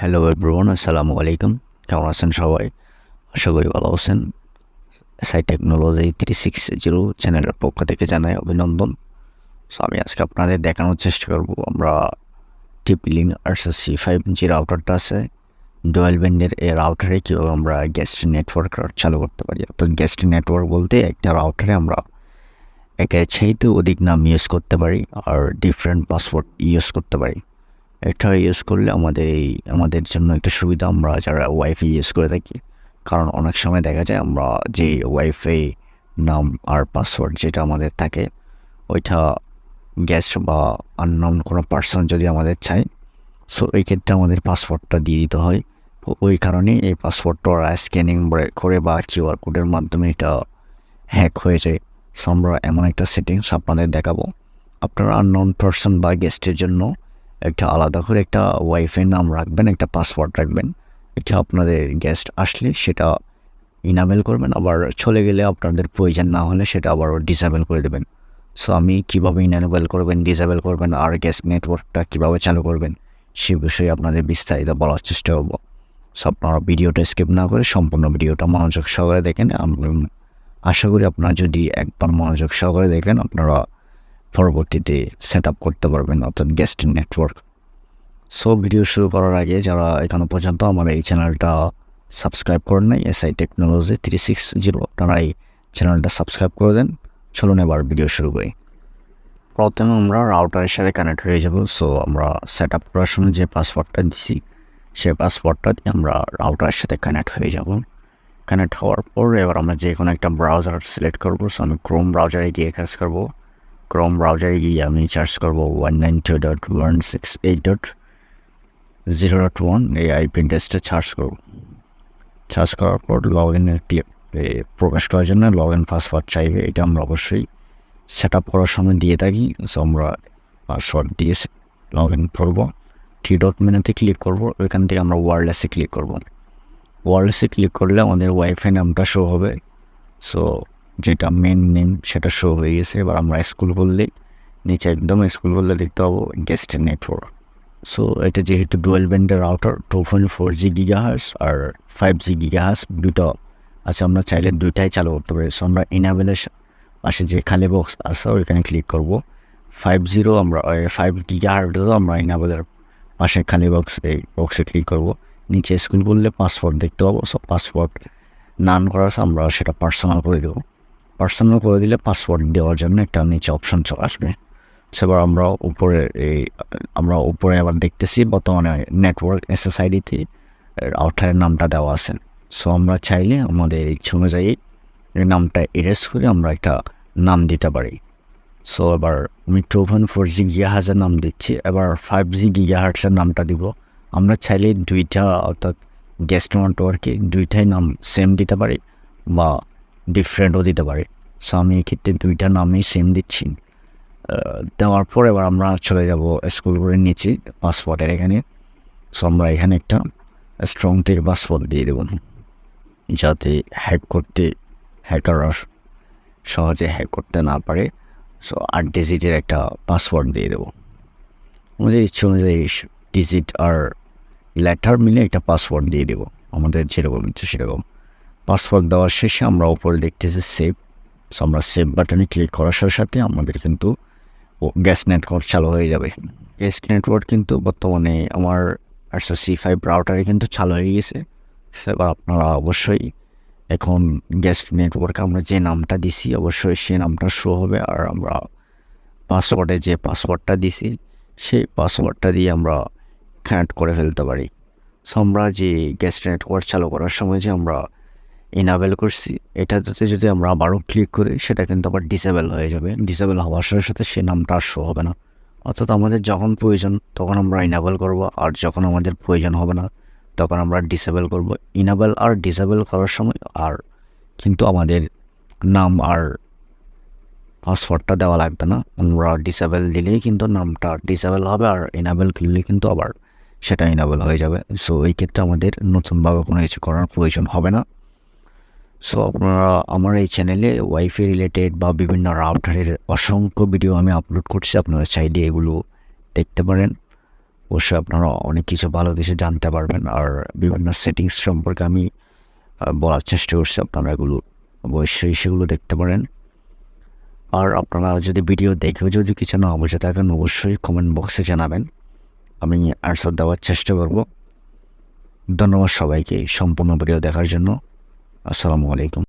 Hello everyone আসসালামু আলাইকুম কেমন আছেন সবাই? আশা করি ভালো আছেন। সাই টেকনোলজি থ্রি সিক্স জিরো চ্যানেলের পক্ষ থেকে জানাই অভিনন্দন। সো আমি আজকে আপনাদের দেখানোর চেষ্টা করব। আমরা টিপিলিং আর সি ফাইভ যে রাউটারটা আছে। ডোয়েল ব্যান্ডের এই রাউটারে কীভাবে আমরা গেস্ট নেটওয়ার্ক চালু করতে পারি। অর্থাৎ গেস্ট নেটওয়ার্ক বলতে একটা রাউটারে আমরা একের চাইতে অধিক নাম ইউজ করতে পারি আর ডিফারেন্ট পাসওয়ার্ড ইউজ করতে পারি। এটা ইউজ করলে আমাদের এই, আমাদের জন্য একটা সুবিধা আমরা যারা ওয়াইফাই ইউজ করে থাকি। কারণ অনেক সময় দেখা যায় আমরা যে ওয়াইফাই নাম আর পাসওয়ার্ড যেটা আমাদের থাকে, ওইটা গেস্ট বা আননোন কোনো পার্সন যদি আমাদের চাই সো এই ক্ষেত্রে আমাদের পাসওয়ার্ডটা দিয়ে দিতে হয়। ওই কারণে এই পাসওয়ার্ডটা স্ক্যানিং করে বা কিউআর কোডের মাধ্যমে এটা হ্যাক হয়ে যায়। সো আমরা এমন একটা সেটিংস আপনাদের দেখাবো। আপনারা আননোন পার্সন বা গেস্টের জন্য একটা আলাদা করে একটা ওয়াইফাই নাম রাখবেন, একটা পাসওয়ার্ড রাখবেন। এটা আপনাদের গেস্ট আসলে সেটা ইনাবেল করবেন, আবার চলে গেলে আপনাদের প্রয়োজন না হলে সেটা আবার ডিসেবল করে দেবেন। সো আমি কীভাবে ইনাবেল করবেন ডিসেবল করবেন, আর গেস্ট নেটওয়ার্কটা কীভাবে চালু করবেন, সে বিষয়ে আপনাদের বিস্তারিত বলার চেষ্টা করব। সো আপনারা ভিডিওটা স্কিপ না করে সম্পূর্ণ ভিডিওটা মনোযোগ সহকারে দেখেন। আশা করি আপনারা যদি একবার মনোযোগ সহকারে দেখেন, আপনারা পরবর্তীতে সেট করতে পারবেন, অর্থাৎ গেস্ট নেটওয়ার্ক সো ভিডিও শুরু করার আগে যারা এখনও পর্যন্ত আমার এই চ্যানেলটা সাবস্ক্রাইব করেন নাই SI technology three six zero আপনারা এই চ্যানেলটা সাবস্ক্রাইব করে দেন। চলুন এবার ভিডিও শুরু করি। প্রথমে আমরা রাউটারের সাথে কানেক্ট হয়ে যাব। সো আমরা সেট আপ করার সময় যে পাসওয়ার্ডটা দিছি, সেই পাসওয়ার্ডটা দিয়ে আমরা রাউটারের সাথে কানেক্ট হয়ে যাব। কানেক্ট হওয়ার পর এবার আমরা যে কোনো একটা ব্রাউজার সিলেক্ট করব। সো আমি ক্রোম ব্রাউজারে গিয়ে কাজ করব। ক্রোম ব্রাউজারে গিয়ে আমি চার্জ করব one nine two dot one six eight dot zero dot one এই আইপি অ্যাড্রেসটা চার্জ করব। চার্জ করার পর লগ ইনে ক্লিক প্রকাশ করার জন্য লগ ইন পাসওয়ার্ড চাইবে, এটা আমরা অবশ্যই সেট আপ করার সময় দিয়ে থাকি। সো আমরা পাসওয়ার্ড দিয়ে লগ ইন করব থ্রি ডট মেনুতে ক্লিক করব, ওইখান থেকে আমরা ওয়ারলেসে ক্লিক করব। ওয়ারলেসে ক্লিক করলে আমাদের ওয়াইফাই নামটা শো হবে। সো যেটা মেন নেম সেটা শো হয়ে গেছে। এবার আমরা স্কুল করলে নিচে একদম স্কুল করলে দেখতে পাবো গেস্টের নেটওয়ার্ক সো এটা যেহেতু ডুয়েল ব্যান্ডের router two point four G gigahertz আর ফাইভ জি গিগাহার্স দুটো আছে, আমরা চাইলে দুইটাই চালু করতে পারি। সো আমরা ইনাবেলের পাশে যে খালি বক্স আছে, ওইখানে ক্লিক করব। ফাইভ জিরো আমরা ফাইভ গিগাহার্সও আমরা ইনাবেলের পাশে খালি বক্স এই বক্সে ক্লিক করব। নিচে স্কুল করলে পাসওয়ার্ড দেখতে পাবো। সো পাসওয়ার্ড নান করা আছে, আমরা সেটা পার্সোনাল করে দেবো। পার্সোনাল করে দিলে পাসওয়ার্ড দেওয়ার জন্য একটা নিচে অপশন চলে আসবে। সেবার আমরা উপরে এই, আমরা উপরে আবার দেখতেছি বর্তমানে নেটওয়ার্ক এসএসআইডিতে আউটারের নামটা দেওয়া আছে। সো আমরা চাইলে আমাদের ইচ্ছে অনুযায়ী এই নামটা এরেস করে আমরা একটা নাম দিতে পারি। সো এবার আমি টু পয়েন্ট ফোর জি গিগাহার্সের নাম দিচ্ছি। এবার ফাইভ জি গিগাহার্সের নামটা দিব। আমরা চাইলে দুইটা অর্থাৎ গেস্ট নেটওয়ার্কে দুইটাই নাম সেম দিতে পারি বা ডিফারেন্টও দিতে পারি। সো আমি এক্ষেত্রে দুইটা নামই সেম দিচ্ছি। দেওয়ার পর এবার আমরা চলে যাব স্কুল করে নিচে পাসপোর্টের এখানে। সো আমরা এখানে একটা স্ট্রং থেকে পাসপোর্ট দিয়ে দেবো। যাতে হ্যাক করতে হ্যাকাররা সহজে হ্যাক করতে না পারে। সো আট ডিজিটের একটা পাসওয়ার্ড দিয়ে দেবো। আমাদের ইচ্ছে অনুযায়ী ডিজিট আর লেটার মিলে একটা পাসওয়ার্ড দিয়ে দেবো। আমাদের যেরকম ইচ্ছে সেরকম। পাসওয়ার্ড দেওয়ার শেষে আমরা উপরে দেখতেছি সেভ সো আমরা সেভ বাটনে ক্লিক করার সাথে সাথে আমাদের কিন্তু গ্যাস নেটওয়ার্ক চালু হয়ে যাবে। গ্যাস নেটওয়ার্ক কিন্তু বর্তমানে আমার আরসা সি ফাইভ রাউটারে কিন্তু চালু হয়ে গেছে। এবার আপনারা অবশ্যই এখন গ্যাস নেটওয়ার্কে আমরা যে নামটা দিছি, অবশ্যই সে নামটা শো হবে। আর আমরা পাসওয়ার্ডে যে পাসওয়ার্ডটা দিছি, সেই পাসওয়ার্ডটা দিয়ে আমরা কানেক্ট করে ফেলতে পারি। সো আমরা যে গ্যাস নেটওয়ার্ক চালু করার সময় যে আমরা ইনাবেল করছি এটা যাতে যদি আমরা আবারও ক্লিক করি, সেটা কিন্তু আবার ডিসেবল হয়ে যাবে। ডিসেবল হওয়ার সাথে সাথে সে নামটা আর শো হবে না। অর্থাৎ আমাদের যখন প্রয়োজন, তখন আমরা ইনাবেল করব, আর যখন আমাদের প্রয়োজন হবে না, তখন আমরা ডিসেবল করব। ইনাবেল আর ডিসেবল করার সময় আর কিন্তু আমাদের নাম আর পাসওয়ার্ডটা দেওয়া লাগবে না। আমরা ডিসেবল দিলেই কিন্তু নামটা ডিসেবল হবে, আর ইনাবেল করলে কিন্তু আবার সেটা ইনাবেল হয়ে যাবে। সো এই ক্ষেত্রে আমাদের নতুনভাবে কোনো কিছু করার প্রয়োজন হবে না। সো আপনারা আমার এই চ্যানেলে ওয়াইফাই রিলেটেড বা বিভিন্ন রাউটারের অসংখ্য ভিডিও আমি আপলোড করছি। আপনারা চাইলে এগুলো দেখতে পারেন। অবশ্যই আপনারা অনেক কিছু ভালো কিছু জানতে পারবেন। আর বিভিন্ন সেটিংস সম্পর্কে আমি বলার চেষ্টা করছি। আপনারা এগুলো অবশ্যই সেগুলো দেখতে পারেন। আর আপনারা যদি ভিডিও দেখেও যদি কিছু না বুঝে থাকেন, অবশ্যই কমেন্ট বক্সে জানাবেন। আমি আনসার দেওয়ার চেষ্টা করব। ধন্যবাদ সবাইকে সম্পূর্ণ ভিডিও দেখার জন্য। আসসালামু আলাইকুম।